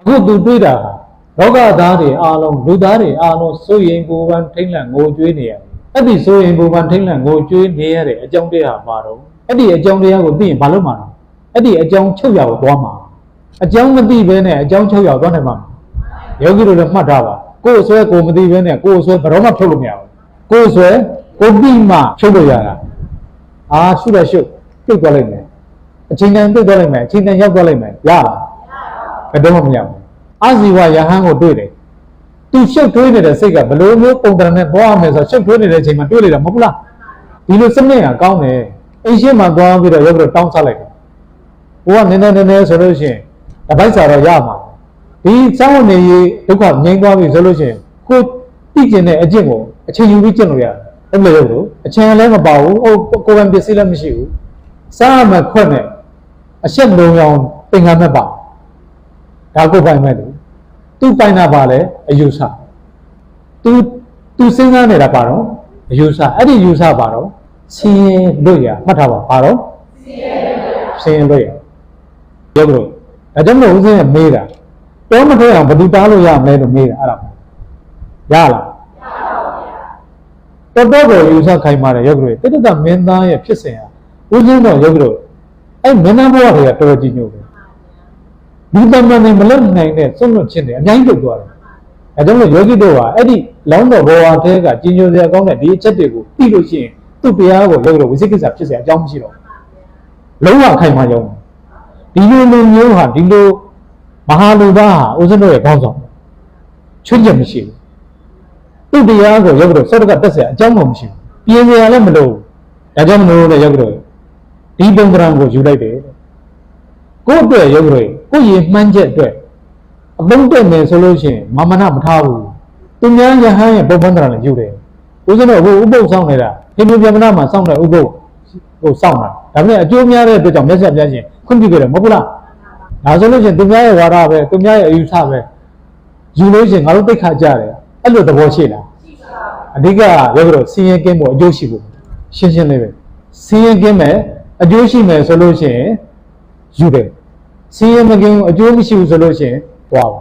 အခုသူတွေးတာဟာလောကသားတွေအားလုံးလူသားတွေအားလုံးစိုးရင်ပူပန်ထိမ့်လန့်ငိုကြွေးနေရတယ်အဲ့ဒီစိုးရင်ပူပန်ထိမ့်လန့်ငိုကြွေးနေရတဲ့အကြောင်းတရားပါတော့အဲ့ဒီအကြောင်းတရားကိုသိရင်ဘာလို့မှာလဲအဲ့ဒီအကြောင်းချုပ်ရကိုသွားမှာအကြောင်းမသိဘဲနဲ့အကြောင်းချုပ်ရသွားနိုင်မှာမလားယောဂီတို့လည်းမှတ်ထားပါကိုယ်အစွဲကိုယ်မသိဘဲနဲ့ကိုယ်အစွဲဘယ်တော့မှဖြုတ်လို့မရဘူးကိုယ်အစွဲကိုယ်ပြီးမှဖြုတ်လို့ရတာအာရှုရရှုပြုတ်သွားလိုက်မယ်အချိန်တန်ပြုတ်သွားလိုက်မယ်အချိန်တန်ရောက်သွားလိုက်မယ်ရလား ဘယ်တော့မှမရဘူးအာဇီဝယဟန်ကိုတွေ့တယ်သူရှုပ်ထွေးနေတဲ့စိတ်ကဘယ်လိုမျိုးပုံတရနဲ့သွားမယ်ဆိုတော့ရှုပ်ထွေးနေတဲ့အချိန်မှာတွေ့လိုက်တာမဟုတ်ဘူးလားဒီလိုစနစ်ကကောင်းတယ်အိမ်ရှိမှသွားပြီးတော့ရုပ်ပြီးတော့တောင်းချလိုက်တယ်ဘိုးကနည်းနည်းနည်းနည်းဆိုလို့ရှိရင်တပိုက်စာတော့ရမှာဒီစောင်းနေရေးဒုက္ခငြိမ်းသွားပြီဆိုလို့ရှိရင်ကိုသိကျင်တဲ့အကျင့်ကိုအချိန်ယူပြီးကျင့်လို့ရတယ်အဲ့လိုရုပ်လို့အချိန်လည်းမပါဘူးဟုတ်ကိုယ်ပိုင်ပစ္စည်းလည်းမရှိဘူးစားမှခွက်နဲ့အရှက်လုံးအောင်သင်္ကန်းမဲ့ပါ ဒါကိုပိုင်မဲ့တယ်သူပိုင်တာပါလေအယူဆသူသူစဉ်းစားနေတာပါတော့အယူဆအဲ့ဒီယူဆပါတော့ဆင်းရဲလွတ်ရမှတ်ထားပါပါတော့ဆင်းရဲလွတ်ရရုပ်လို့ဒါကြောင့်မလို့ဦးဇင်းကမေးတာတောမထွက်အောင်ဘယ်သူတားလို့ရမလဲလို့မေးတာအဲ့ဒါရလားတော်တော်ကိုယူဆခိုင်းပါတယ်ရုပ်လို့တိတ္တမင်းသားရဲ့ဖြစ်စဉ်ဟာဦးဇင်းတော့ရုပ်လို့အဲ့မင်းသားဘဝတွေကတော်တော်ကြီးညို့ပဲ ဒီတမန်တွေမလွတ်နိုင်တဲ့စွန့်လွတ်ခြင်းတွေအများကြီးလုပ်သွားတယ်။အဲကြောင့်မို့ယောဂီတို့ဟာအဲ့ဒီလောင်းတော်ဘောဝါတဲကကြီးညိုစရာကောင်းတဲ့ဒီအချက်တွေကိုသိလို့ရှိရင်သူ့တရားကိုလုပ်လို့ဝိသိကိစ္စဖြစ်စရာအကြောင်းမရှိတော့ဘူး။လုံးဝခိုင်မာရုံဒီလိုလူမျိုးဟာဒီလိုမဟာလူသားဟာဦးဇင်းတို့ရဲ့ကောင်းဆောင်ချွတ်ချက်မရှိဘူး။သူ့တရားကိုရောက်တော့စောတကတက်စရာအကြောင်းမှမရှိဘူး။ပြင်စရာလည်းမလိုဘူး။ဒါကြောင့်မလို့လည်းရောက်တော့ဒီပုံသဏ္ဍာန်ကိုယူလိုက်တယ်တဲ့ကိုယ့်အတွက်ရုပ်တွေ ကိုယ့်ရေမှန်းချက်အတွက်အလုံးတက်မယ်ဆိုလို့ရှိရင်မမနာမထားဘူးသူများယဟန်ရဲ့ပုံပန်းတရာလည်းယူတယ်ဦးဇင်းတို့ဟိုဥပုပ်ဆောင်နေတာဟိန္ဒူပြမနာမှာစောင့်တဲ့ဥပုပ်ဟိုစောင့်တာဒါပေမဲ့အကျိုးများတဲ့အတွက်ကြောင့်မျက်စိပြချင်းခွင့်ပြုခဲ့တယ်မဟုတ်ဘူးလားဒါဆိုလို့ရှိရင်သူများရဲ့ဝါဒပဲသူများရဲ့အယူဆပဲယူလို့ရှိရင်ငါတို့တိတ်ခါကြတယ်အဲ့လိုသဘောရှိလားအဓိကရုပ်တို့စင်းရဲကင်းဖို့အကျိုးရှိဖို့ရှင်းရှင်းလေးပဲစင်းရဲကင်းမယ်အကျိုးရှိမယ်ဆိုလို့ရှိရင်ယူတယ် စီးရမကင်းအကျိုးမရှိဘူးဆိုလို့ရှိရင်သွားပါ